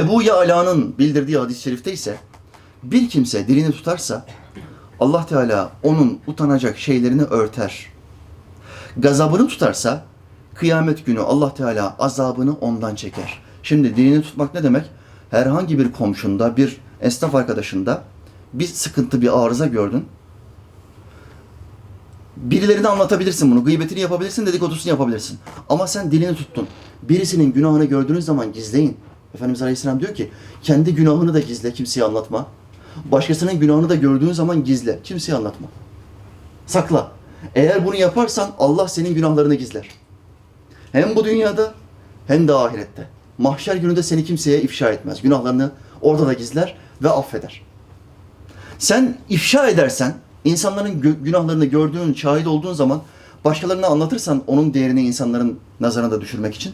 Ebu Ya'la'nın bildirdiği hadis-i şerifte ise bir kimse dilini tutarsa Allah Teala onun utanacak şeylerini örter. Gazabını tutarsa kıyamet günü Allah Teala azabını ondan çeker. Şimdi dilini tutmak ne demek? Herhangi bir komşunda, bir esnaf arkadaşında bir sıkıntı, bir arıza gördün. Birilerine anlatabilirsin bunu. Gıybetini yapabilirsin, dedikodusunu yapabilirsin. Ama sen dilini tuttun. Birisinin günahını gördüğünüz zaman gizleyin. Efendimiz Aleyhisselam diyor ki, kendi günahını da gizle, kimseye anlatma. Başkasının günahını da gördüğün zaman gizle, kimseye anlatma. Sakla. Eğer bunu yaparsan Allah senin günahlarını gizler. Hem bu dünyada hem de ahirette. Mahşer gününde seni kimseye ifşa etmez. Günahlarını orada da gizler ve affeder. Sen ifşa edersen, insanların günahlarını gördüğün, şahit olduğun zaman başkalarına anlatırsan onun değerini insanların nazarına düşürmek için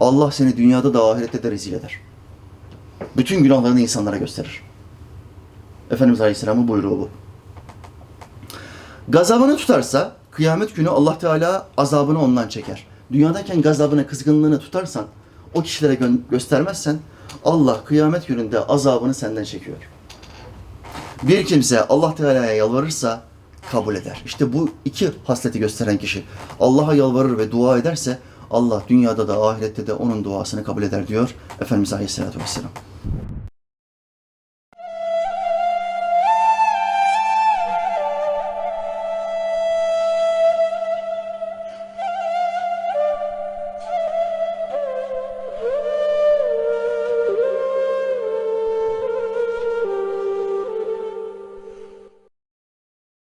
Allah seni dünyada da ahirette de rezil eder. Bütün günahlarını insanlara gösterir. Efendimiz Aleyhisselam'ın buyruğu bu. Gazabını tutarsa kıyamet günü Allah Teala azabını ondan çeker. Dünyadayken gazabını, kızgınlığını tutarsan, o kişilere gö- göstermezsen Allah kıyamet gününde azabını senden çekiyor. Bir kimse Allah Teala'ya yalvarırsa kabul eder. İşte bu iki hasleti gösteren kişi Allah'a yalvarır ve dua ederse Allah dünyada da ahirette de onun duasını kabul eder diyor Efendimiz Aleyhisselatü Vesselam.